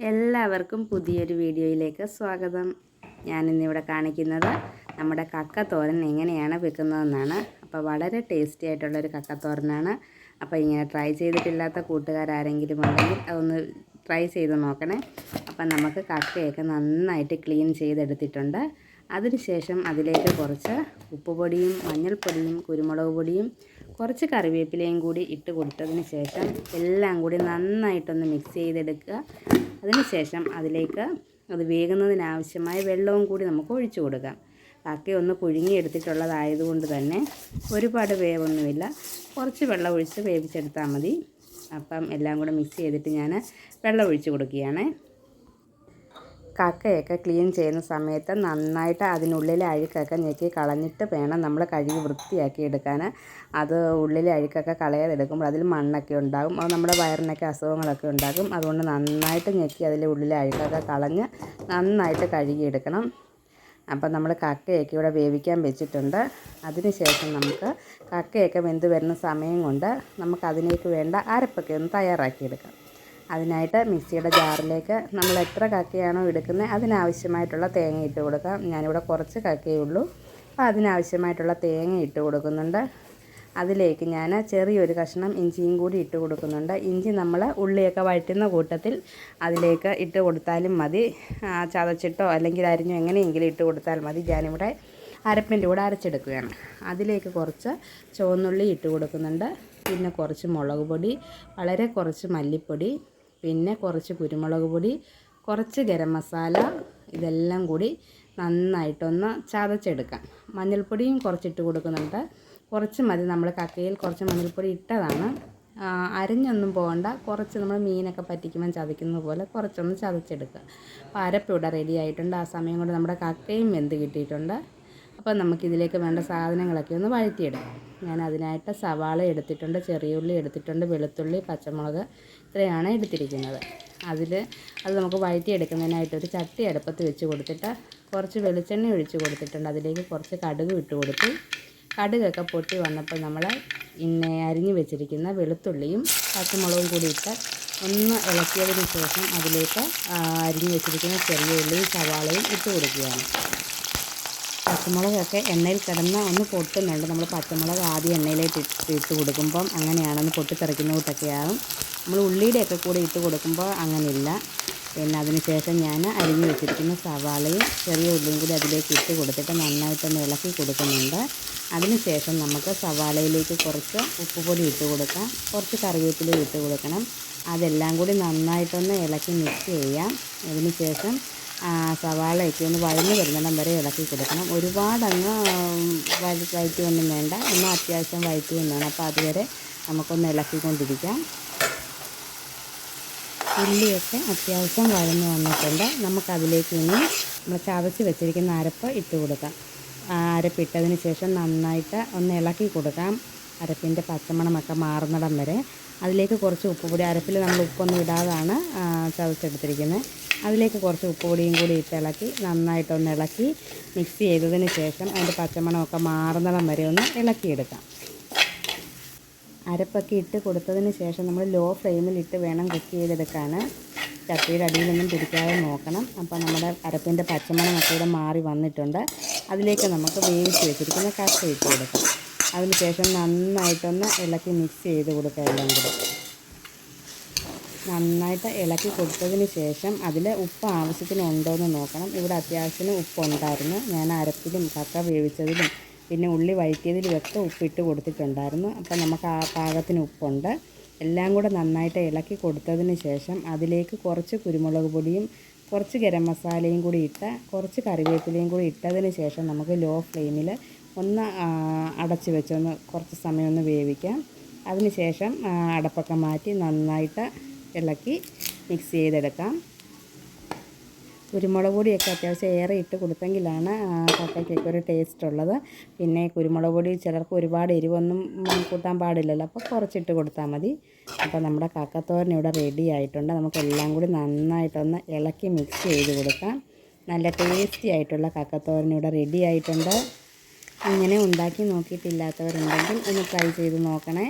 എല്ലാവർക്കും പുതിയൊരു വീഡിയോയിലേക്ക് സ്വാഗതം. ഞാനിന്നിവിടെ കാണിക്കുന്നത് നമ്മുടെ കക്കത്തോരൻ എങ്ങനെയാണ് വെക്കുന്നതെന്നാണ്. അപ്പോൾ വളരെ ടേസ്റ്റി ആയിട്ടുള്ളൊരു കക്കത്തോരനാണ്. അപ്പോൾ ഇങ്ങനെ ട്രൈ ചെയ്തിട്ടില്ലാത്ത കൂട്ടുകാരാരെങ്കിലും ഉണ്ടെങ്കിൽ അതൊന്ന് ട്രൈ ചെയ്ത് നോക്കണേ. അപ്പം നമുക്ക് കക്കയൊക്കെ നന്നായിട്ട് ക്ലീൻ ചെയ്തെടുത്തിട്ടുണ്ട്. അതിനുശേഷം അതിലേക്ക് കുറച്ച് ഉപ്പുപൊടിയും മഞ്ഞൾപ്പൊടിയും കുരുമുളക് പൊടിയും കുറച്ച് കറിവേപ്പിലയും കൂടി ഇട്ട് കൊടുത്തതിന് ശേഷം എല്ലാം കൂടി നന്നായിട്ടൊന്ന് മിക്സ് ചെയ്തെടുക്കുക. അതിനുശേഷം അതിലേക്ക് അത് വേകുന്നതിനാവശ്യമായ വെള്ളവും കൂടി നമുക്ക് ഒഴിച്ചു കൊടുക്കാം. ബാക്കി ഒന്ന് പുഴുങ്ങിയെടുത്തിട്ടുള്ളതായതുകൊണ്ട് തന്നെ ഒരുപാട് വേവൊന്നുമില്ല. കുറച്ച് വെള്ളം ഒഴിച്ച് വേവിച്ചെടുത്താൽ മതി. അപ്പം എല്ലാം കൂടെ മിക്സ് ചെയ്തിട്ട് ഞാൻ വെള്ളം ഒഴിച്ച് കൊടുക്കുകയാണ്. കക്കയൊക്കെ ക്ലീൻ ചെയ്യുന്ന സമയത്ത് നന്നായിട്ട് അതിനുള്ളിലെ അഴുക്കൊക്കെ ഞെക്കി കളഞ്ഞിട്ട് വേണം നമ്മൾ കഴുകി വൃത്തിയാക്കി എടുക്കാൻ. അത് ഉള്ളിലെ അഴുക്കൊക്കെ കളയാതെ എടുക്കുമ്പോൾ അതിൽ മണ്ണൊക്കെ ഉണ്ടാകും. അത് നമ്മുടെ വയറിനൊക്കെ അസുഖങ്ങളൊക്കെ ഉണ്ടാകും. അതുകൊണ്ട് നന്നായിട്ട് ഞെക്കി അതിലെ ഉള്ളിലെ അഴുക്കൊക്കെ കളഞ്ഞ് നന്നായിട്ട് കഴുകിയെടുക്കണം അപ്പം നമ്മൾ കക്കയൊക്കെ ഇവിടെ വേവിക്കാൻ വെച്ചിട്ടുണ്ട്. അതിന് ശേഷം നമുക്ക് കക്കയൊക്കെ വെന്ത് വരുന്ന സമയം കൊണ്ട് നമുക്ക് അതിലേക്ക് വേണ്ട അരപ്പൊക്കെ ഒന്ന് തയ്യാറാക്കിയെടുക്കാം അതിനായിട്ട് മിക്സിയുടെ ജാറിലേക്ക് നമ്മൾ എത്ര കക്കയാണോ എടുക്കുന്നത് അതിനാവശ്യമായിട്ടുള്ള തേങ്ങ ഇട്ട് കൊടുക്കാം. ഞാനിവിടെ കുറച്ച് കക്കയേ ഉള്ളൂ. അപ്പോൾ അതിനാവശ്യമായിട്ടുള്ള തേങ്ങ ഇട്ട് കൊടുക്കുന്നുണ്ട്. അതിലേക്ക് ഞാൻ ചെറിയൊരു കഷ്ണം ഇഞ്ചിയും കൂടി ഇട്ട് കൊടുക്കുന്നുണ്ട്. ഇഞ്ചി നമ്മൾ ഉള്ളിയൊക്കെ വഴറ്റുന്ന കൂട്ടത്തിൽ അതിലേക്ക് ഇട്ട് കൊടുത്താലും മതി. ചതച്ചിട്ടോ അല്ലെങ്കിൽ അരിഞ്ഞോ എങ്ങനെയെങ്കിലും ഇട്ട് കൊടുത്താൽ മതി. ഞാനിവിടെ അരപ്പിന്റെ കൂടെ അരച്ചെടുക്കുകയാണ്. അതിലേക്ക് കുറച്ച് ചുവന്നുള്ളി ഇട്ട് കൊടുക്കുന്നുണ്ട്. പിന്നെ കുറച്ച് മുളക് പൊടി വളരെ കുറച്ച് മല്ലിപ്പൊടി പിന്നെ കുറച്ച് കുരുമുളക് പൊടി കുറച്ച് ഗരം മസാല ഇതെല്ലാം കൂടി നന്നായിട്ടൊന്ന് ചതച്ചെടുക്കാം. മഞ്ഞൾപ്പൊടിയും കുറച്ചിട്ട് കൊടുക്കുന്നുണ്ട്. കുറച്ച് മതി നമ്മൾ കക്കയിൽ കുറച്ച് മഞ്ഞൾപ്പൊടി ഇട്ടതാണ്. അരഞ്ഞൊന്നും പോകണ്ട. കുറച്ച് നമ്മൾ മീനൊക്കെ പറ്റിക്കുമ്പോൾ ചതയ്ക്കുന്ന പോലെ കുറച്ചൊന്ന് ചതച്ചെടുക്കുക. അപ്പോൾ അരപ്പ് ഇവിടെ റെഡി ആയിട്ടുണ്ട്. ആ സമയം കൊണ്ട് നമ്മുടെ കക്കയും വെന്ത് കിട്ടിയിട്ടുണ്ട്. അപ്പോൾ നമുക്കിതിലേക്ക് വേണ്ട സാധനങ്ങളൊക്കെ ഒന്ന് വഴറ്റിയെടുക്കാം. ഞാൻ അതിനായിട്ട് സവാള എടുത്തിട്ടുണ്ട് ചെറിയ ഉള്ളി എടുത്തിട്ടുണ്ട് വെളുത്തുള്ളി പച്ചമുളക് ഇത്രയാണ് എടുത്തിരിക്കുന്നത്. അതിൽ അത് നമുക്ക് വഴറ്റിയെടുക്കുന്നതിനായിട്ട് ഒരു ചട്ടി അടുപ്പത്ത് വെച്ച് കൊടുത്തിട്ട് കുറച്ച് വെളിച്ചെണ്ണ ഒഴിച്ച് കൊടുത്തിട്ടുണ്ട്. അതിലേക്ക് കുറച്ച് കടുക് ഇട്ട് കൊടുത്തു. കടുകൊക്കെ പൊട്ടി വന്നപ്പോൾ നമ്മൾ ഇന്നെ അരിഞ്ഞു വെച്ചിരിക്കുന്ന വെളുത്തുള്ളിയും പച്ചമുളകും കൂടി ഇട്ട് ഒന്ന് ഇളക്കിയതിന് ശേഷം അതിലേക്ക് അരിഞ്ഞു വെച്ചിരിക്കുന്ന ചെറിയ ഉള്ളിയും സവാളയും ഇട്ട് കൊടുക്കുകയാണ്. പച്ചമുളകൊക്കെ എണ്ണയിൽ കിടന്ന് ഒന്ന് പൊട്ടുന്നുണ്ട്. നമ്മൾ പച്ചമുളക് ആദ്യം എണ്ണയിലേക്ക് ഇട്ട് കൊടുക്കുമ്പം അങ്ങനെയാണെന്ന് പൊട്ടിത്തെറിക്കുന്ന കൂട്ടൊക്കെയാകും നമ്മൾ ഉള്ളിയുടെയൊക്കെ കൂടെ ഇട്ട് കൊടുക്കുമ്പോൾ അങ്ങനെയില്ല. പിന്നെ അതിന് ശേഷം ഞാൻ അരിഞ്ഞ് വെച്ചിരിക്കുന്ന സവാളയും ചെറിയ ഉള്ളിയും കൂടി അതിലേക്ക് ഇട്ട് കൊടുത്തിട്ട് നന്നായിട്ടൊന്ന് ഇളക്കി കൊടുക്കുന്നുണ്ട്. അതിന് ശേഷം നമുക്ക് സവാളയിലേക്ക് കുറച്ച് ഉപ്പുപൊടി ഇട്ട് കൊടുക്കാം. കുറച്ച് കറിവേപ്പില ഇട്ട് കൊടുക്കണം. അതെല്ലാം കൂടി നന്നായിട്ടൊന്ന് ഇളക്കി മിക്സ് ചെയ്യാം. അതിന് ശേഷം സവാളയൊക്കെ ഒന്ന് വഴന്ന് വരുന്നിടം വരെ ഇളക്കി കൊടുക്കണം. ഒരുപാടങ്ങ് ഒന്നും വേണ്ട. എന്നാൽ അത്യാവശ്യം വഴറ്റിയും വേണം അപ്പോൾ അതുവരെ നമുക്കൊന്ന് ഇളക്കിക്കൊണ്ടിരിക്കാം. ഉള്ളിയൊക്കെ അത്യാവശ്യം വഴന്ന് വന്നിട്ടുണ്ട്. നമുക്കതിലേക്ക് ഇനി നമ്മൾ ചതച്ച് വെച്ചിരിക്കുന്ന അരപ്പ് ഇട്ട് കൊടുക്കാം. അരപ്പിട്ടതിന് ശേഷം നന്നായിട്ട് ഒന്ന് ഇളക്കി കൊടുക്കാം. അരപ്പിന്റെ പച്ചമണമൊക്കെ മാറുന്നിടം വരെ. അതിലേക്ക് കുറച്ച് ഉപ്പുപൊടി അരപ്പിൽ നമ്മൾ ഉപ്പൊന്നും ഇടാതാണ് ചതച്ചെടുത്തിരിക്കുന്നത്. അതിലേക്ക് കുറച്ച് ഉപ്പുപൊടിയും കൂടി ഇട്ട് ഇളക്കി നന്നായിട്ടൊന്ന് ഇളക്കി മിക്സ് ചെയ്തതിന് ശേഷം അതിന്റെ പച്ചമണമൊക്കെ മാറുന്നിടം വരെ ഒന്ന് ഇളക്കിയെടുക്കാം. അരപ്പൊക്കെ ഇട്ട് കൊടുത്തതിന് ശേഷം നമ്മൾ ലോ ഫ്ലെയിമിൽ ഇട്ട് വേണം കുക്ക് ചെയ്തെടുക്കാൻ. ചട്ടിയുടെ അടിയിലൊന്നും പിടിക്കാതെ നോക്കണം. അപ്പോൾ നമ്മുടെ അരപ്പിന്റെ പച്ചമണമൊക്കെ ഇവിടെ മാറി വന്നിട്ടുണ്ട്. അതിലേക്ക് നമുക്ക് വേവിച്ച് വെച്ചിരിക്കുന്ന കക്ക ഇട്ട് കൊടുക്കാം. അതിനുശേഷം നന്നായിട്ടൊന്ന് ഇളക്കി മിക്സ് ചെയ്ത് കൊടുക്കുക എല്ലാം കൂടെ. നന്നായിട്ട് ഇളക്കി കൊടുത്തതിന് ശേഷം അതിൽ ഉപ്പ് ആവശ്യത്തിന് ഉണ്ടോ എന്ന് നോക്കണം. ഇവിടെ അത്യാവശ്യത്തിന് ഉപ്പുണ്ടായിരുന്നു ഞാൻ അരപ്പിലും കക്ക വേവിച്ചതിലും പിന്നെ ഉള്ളി വഴറ്റിയതിലുമൊക്കെ ഉപ്പിട്ട് കൊടുത്തിട്ടുണ്ടായിരുന്നു. അപ്പം നമുക്ക് ആ പാകത്തിന് ഉപ്പുണ്ട്. എല്ലാം കൂടെ നന്നായിട്ട് ഇളക്കി കൊടുത്തതിന് ശേഷം അതിലേക്ക് കുറച്ച് കുരുമുളക് പൊടിയും കുറച്ച് ഗരം മസാലയും കൂടി ഇട്ട് കുറച്ച് കറിവേപ്പിലയും കൂടി ഇട്ടതിന് ശേഷം നമുക്ക് ലോ ഫ്ലെയിമിൽ ഒന്ന് അടച്ച് വെച്ചൊന്ന് കുറച്ച് സമയം ഒന്ന് വേവിക്കാം. അതിന് ശേഷം അടപ്പൊക്കെ മാറ്റി നന്നായിട്ട് ഇളക്കി മിക്സ് ചെയ്തെടുക്കാം. കുരുമുളക് പൊടിയൊക്കെ അത്യാവശ്യം ഏറെ ഇട്ട് കൊടുത്തെങ്കിലാണ് കക്കയ്ക്കൊക്കെ ഒരു ടേസ്റ്റ് ഉള്ളത്. പിന്നെ കുരുമുളക് പൊടി ചിലർക്ക് ഒരുപാട് എരിവൊന്നും കൂട്ടാൻ പാടില്ലല്ലോ. അപ്പോൾ കുറച്ചിട്ട് കൊടുത്താൽ മതി. അപ്പോൾ നമ്മുടെ കക്കത്തോരൻ ഇവിടെ റെഡി ആയിട്ടുണ്ട്. നമുക്കെല്ലാം കൂടി നന്നായിട്ടൊന്ന് ഇളക്കി മിക്സ് ചെയ്ത് കൊടുക്കാം. നല്ല ടേസ്റ്റി ആയിട്ടുള്ള കക്കത്തോരൻ ഇവിടെ റെഡി ആയിട്ടുണ്ട്. ഇങ്ങനെ ഉണ്ടാക്കി നോക്കിയിട്ടില്ലാത്തവരുണ്ടെങ്കിൽ ഒന്ന് ട്രൈ ചെയ്ത് നോക്കണേ.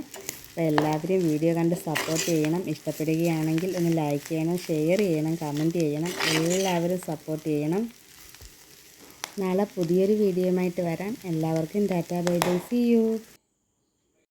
അപ്പോൾ എല്ലാവരും വീഡിയോ കണ്ട് സപ്പോർട്ട് ചെയ്യണം. ഇഷ്ടപ്പെടുകയാണെങ്കിൽ ഒന്ന് ലൈക്ക് ചെയ്യണം ഷെയർ ചെയ്യണം കമന്റ് ചെയ്യണം. എല്ലാവരും സപ്പോർട്ട് ചെയ്യണം. നാളെ പുതിയൊരു വീഡിയോയുമായിട്ട് വരാം. എല്ലാവർക്കും tata bye bye see you